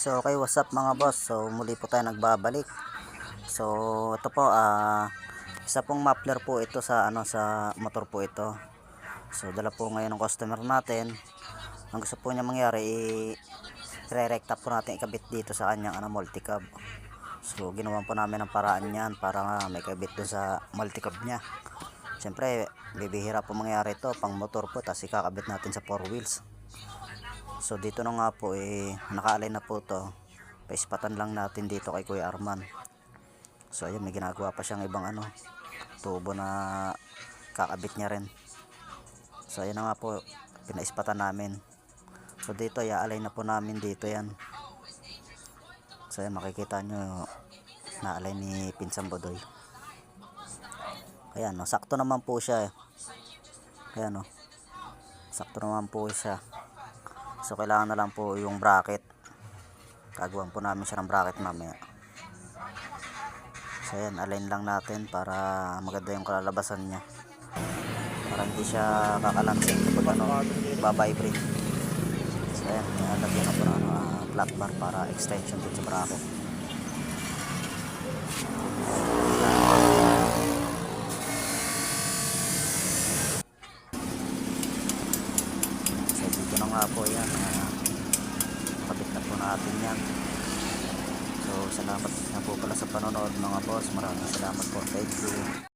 So okay, what's up mga boss? So muli po tayo nagbabalik. So ito po ah isa pong muffler po ito sa ano sa motor po ito. So dala po ngayon ng customer natin. Ang gusto po niya mangyari i re-recta po natin ikabit dito sa kanyang ano multicab. So ginawan po namin ng paraan niyan para may kabit doon sa multicab niya. Siyempre, bibihira po mangyari ito pang motor po tapos ikakabit natin sa four wheels. So dito na nga po eh nakaalay na po to. Paispatan lang natin dito kay Kuya Arman. So ayun may ginagawa pa siyang ibang ano tubo na kakabit niya rin. So ayun na nga po pinaispatan namin. So dito iaalay na po namin dito yan. So ayun makikita nyo naalay ni Pinsang Bodoy. Ayan no, sakto naman po siya eh. Ayan no. Sakto naman po siya. So kailangan na lang po yung bracket. Kagawan po namin siya ng bracket mamaya. So ayan, align lang natin para maganda yung kalalabasan niya. Para hindi siya kakalansing kapag ano, babibrate. So ayan, nalagyan na po ng ah, flat bar para extension dun sa bracket. So dito na nga po yan. Kabit na po natin yan. So salamat na po pala sa panonood mga boss. Maraming salamat po. Thank you.